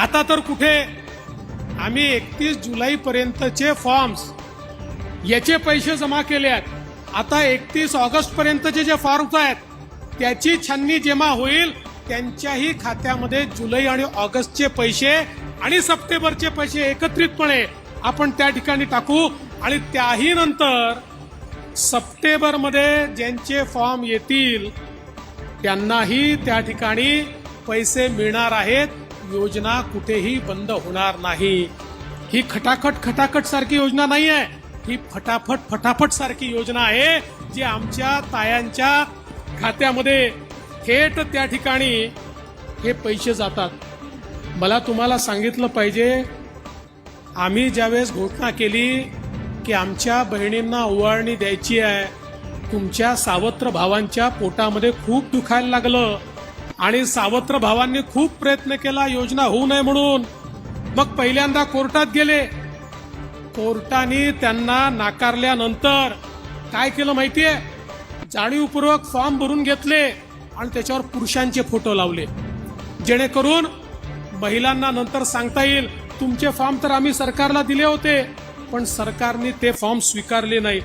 आता तर कुठे? आम्ही एकतीस जुलैपर्यंतचे फॉर्म्स याचे पैसे जमा केले आहेत आता एकतीस ऑगस्टपर्यंतचे जे फॉर्म्स आहेत त्याची छाननी जमा होईल त्यांच्याही खात्यामध्ये जुलै आणि ऑगस्टचे पैसे आणि सप्टेंबरचे पैसे एकत्रितपणे आपण त्या ठिकाणी टाकू आणि त्याही नंतर सप्टेंबरमध्ये ज्यांचे फॉर्म येतील त्यांनाही त्या ठिकाणी पैसे मिळणार आहेत. योजना कुठेही बंद होणार नाही. ही खटाखट खटाखट सारखी योजना नाही आहे ही फटाफट फटाफट सारखी योजना आहे जी आमच्या तायांच्या खात्यामध्ये थेट त्या ठिकाणी हे पैसे जातात. मला तुम्हाला सांगितलं पाहिजे आम्ही ज्यावेळेस घोषणा केली की आमच्या बहिणींना ओवाळणी द्यायची आहे तुमच्या सावत्र भावांच्या पोटामध्ये खूप दुखायला लागलं. आणि सावत्र भावांनी खूप प्रयत्न केला योजना होऊ नये म्हणून. मग पहिल्यांदा कोर्टात गेले. कोर्टाने त्यांना नाकारल्यानंतर काय केलं माहितीये? जाणीवपूर्वक फॉर्म भरून घेतले आणि त्याच्यावर पुरुषांचे फोटो लावले. जेणेकरून महिलांना नंतर सांगता येईल तुमचे फॉर्म तर आम्ही सरकारला दिले होते पण सरकारने ते फॉर्म स्वीकारले नाही.